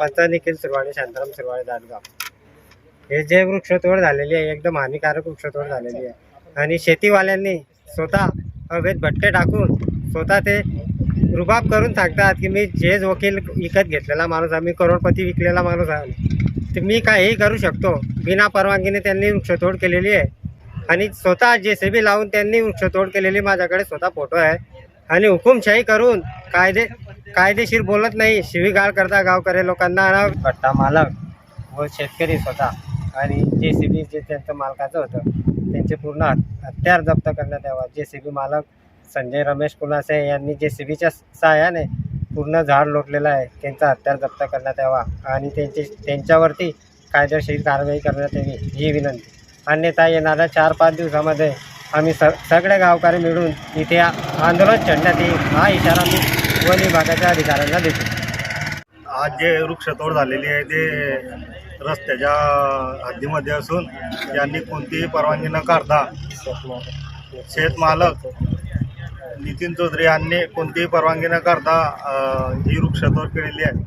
पंच निखिल सुरवाणे शांताराम सुरवाणे दादगाव हे जे वृक्षतोड झालेली आहे एकदम हानिकारक वृक्षतोड झालेली आहे. आणि शेतीवाल्यांनी स्वतः हवेत भट्टे टाकून स्वतः ते रुबाब करून सांगतात की मी जे वकील विकत घेतलेला माणूस आहे मी करोडपती विकलेला माणूस आहे. तर मी काहीही करू शकतो बिना परवानगीने त्यांनी वृक्षतोड केलेली आहे. आणि स्वतः जे सी बी लावून त्यांनी वृक्षतोड केलेली माझ्याकडे स्वतः फोटो आहे. आणि हुकुमशाही करून कायदे कायदेशीर बोलत नाही शिवीगाळ करता गावकरी लोकांना पट्टा मालक व शेतकरी स्वतः आणि जे सी बी जे त्यांचं मालकाचं होतं त्यांचे पूर्ण हत- हत्यार जप्त करण्यात यावा. जे सी बी मालक संजय रमेश कुणासे यांनी जे सी बीच्या सहाय्याने पूर्ण झाड लोटलेलं आहे. त्यांचा हत्यार जप्त करण्यात यावा आणि त्यांची त्यांच्यावरती कायदेशीर कारवाई करण्यात यावी ही विनंती. अन्यथा येणाऱ्या चार पाच दिवसामध्ये आम्ही स सगळे गावकरी मिळून इथे आंदोलन छेडण्यात येईल हा इशारा मी वन विभागाच्या अधिकाऱ्यांना देतो. आज जे वृक्षतोड झालेली आहे ते रस्त्याच्या हद्दीमध्ये असून यांनी कोणतीही परवानगी न काढता शेतमालक नितीन चौधरी यांनी कोणतीही परवानगी न काढता ही वृक्षतोड केलेली आहे.